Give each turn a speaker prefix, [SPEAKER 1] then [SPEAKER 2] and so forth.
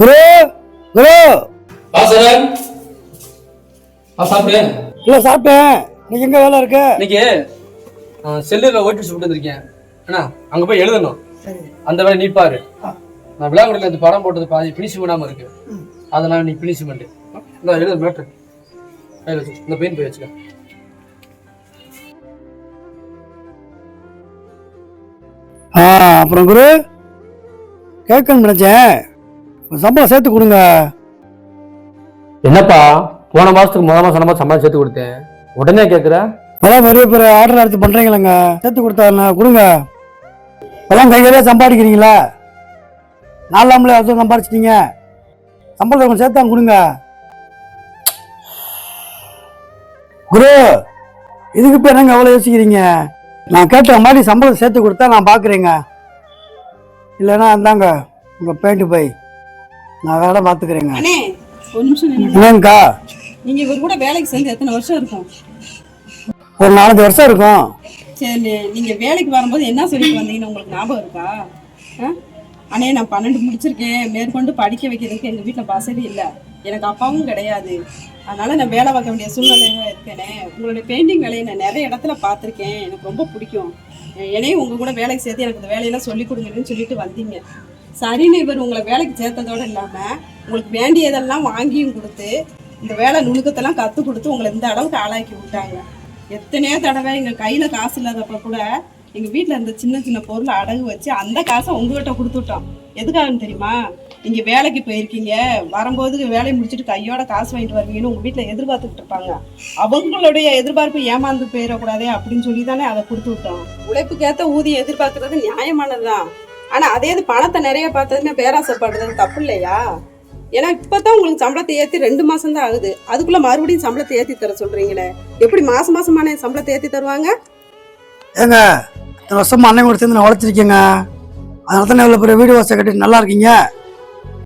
[SPEAKER 1] குரு குரு.
[SPEAKER 2] சரண் வா சாப்பிடு
[SPEAKER 1] இல்லை சாப்பிட்டேன். இன்னைக்கு எங்கே வேலை இருக்கு?
[SPEAKER 2] இன்னைக்கு செல்லுல ஓட்டி விட்டு வந்திருக்கேன். அண்ணா அங்க போய் எழுதணும். அந்த வேலை நீ பாரு. நான் விழாங்குடியில் இந்த படம் போட்டது பாதி பினிஷ் பண்ணாம இருக்கு. அதனால நீ பினிஷ் பண்ணு இந்த எழுத மேட்ரு. வச்சு இந்த பெயின் போய் வச்சுக்க.
[SPEAKER 1] ஆ அப்புறம் குரு கேட்கணும்னு நினச்சேன். சம்பளம் சேர்த்து கொடுங்க.
[SPEAKER 2] என்னப்பா போன மாசத்துக்கு முத மாசம் நம்ம சம்பளம் சேர்த்து கொடுத்தேன்? உடனே கேட்குற
[SPEAKER 1] இப்போதான் நிறைய பேர் ஆர்டர் எடுத்து பண்ணுறீங்களேங்க சேர்த்து கொடுத்தா கொடுங்க. இப்போலாம் கையிலே சம்பாதிக்கிறீங்களா? நாலாமலே அதுவும் சம்பாதிச்சிட்டீங்க. சம்பளத்தை கொஞ்சம் சேர்த்தாங்க கொடுங்க. குரு இதுக்கு இப்போ என்னங்க அவ்வளோ யோசிக்கிறீங்க? நான் கேட்ட மாதிரி சம்பளத்தை சேர்த்து கொடுத்தா நான் பார்க்குறேங்க இல்லைன்னா அந்தாங்க உங்கள் பேண்ட்டு போய் நான் வேலை பார்த்துக்கிறேங்க.
[SPEAKER 3] அண்ணே ஒரு நிமிஷம் நில்லுங்க.
[SPEAKER 1] என்னங்கக்கா
[SPEAKER 3] நீங்க இவர் கூட வேலைக்கு சேர்ந்து எத்தனை வருஷம் இருக்கும்?
[SPEAKER 1] ஒரு நாலஞ்சு வருஷம் இருக்கும்.
[SPEAKER 3] சரி நீங்க வேலைக்கு வரும்போது என்ன சொல்லிட்டு வந்தீங்கன்னு உங்களுக்கு ஞாபகம் இருக்கா? ஆ? அண்ணே நான் பன்னெண்டு முடிச்சிருக்கேன். மேற்கொண்டு படிக்க வைக்கிறதுக்கு எங்க வீட்டுல வசதி இல்ல. எனக்கு அப்பாவும் கிடையாது. அதனால நான் வேலை பார்க்க வேண்டிய சூழ்நிலையில இருக்கேனே. உங்களுடைய பெயிண்டிங் வேலையை நான் நிறைய இடத்துல பார்த்துருக்கேன். எனக்கு ரொம்ப பிடிக்கும். என்னையும் உங்க கூட வேலைக்கு சேர்த்து எனக்கு இந்த வேலையெல்லாம் சொல்லி கொடுங்கன்னு சொல்லிட்டு வந்தீங்க. சரின்னு இவர் உங்களை வேலைக்கு சேர்த்ததோட இல்லாம உங்களுக்கு வேண்டியதெல்லாம் வாங்கியும் கொடுத்து இந்த வேலை நுணுக்கத்தெல்லாம் கற்றுக் கொடுத்து உங்களை இந்த அளவுக்கு ஆளாக்கி விட்டாங்க. எத்தனையோ தடவை எங்க கையில காசு இல்லாதப்ப கூட எங்க வீட்டில் இருந்த சின்ன சின்ன பொருளை அடகு வச்சு அந்த காசை உங்ககிட்ட கொடுத்துட்டோம். எதுக்காகன்னு தெரியுமா? நீங்க வேலைக்கு போயிருக்கீங்க வரும்போது வேலையை முடிச்சுட்டு கையோட காசு வாங்கிட்டு வருவீங்கன்னு உங்க வீட்டில் எதிர்பார்த்துக்கிட்டு இருப்பாங்க. அவங்களுடைய எதிர்பார்ப்பு ஏமாந்து போயிடக்கூடாதே அப்படின்னு சொல்லி தானே அதை கொடுத்து விட்டோம். உழைப்புக்கேத்த ஊதியம் எதிர்பார்க்கறது நியாயமானதுதான். ஆனா அதே இது பணத்தை நிறைய பார்த்ததுமே பேராசைப்படுறது தப்பு இல்லையா? ஏன்னா இப்பதான் உங்களுக்கு சம்பளத்தை ஏத்தி ரெண்டு மாசம் தான் ஆகுது. அதுக்குள்ள மறுபடியும் சம்பளத்தை ஏத்தி தர சொல்றீங்களே. எப்படி மாதம் மாசமான சம்பளத்தை ஏத்தி தருவாங்க?
[SPEAKER 1] ஏங்க இத்தனை வருஷம் அண்ணன் கூட சேர்ந்து நான் உழைச்சிருக்கேங்க. அதனால தான் இவ்வளோ பெரிய வீடு வாசல் கட்டி நல்லா இருக்கீங்க.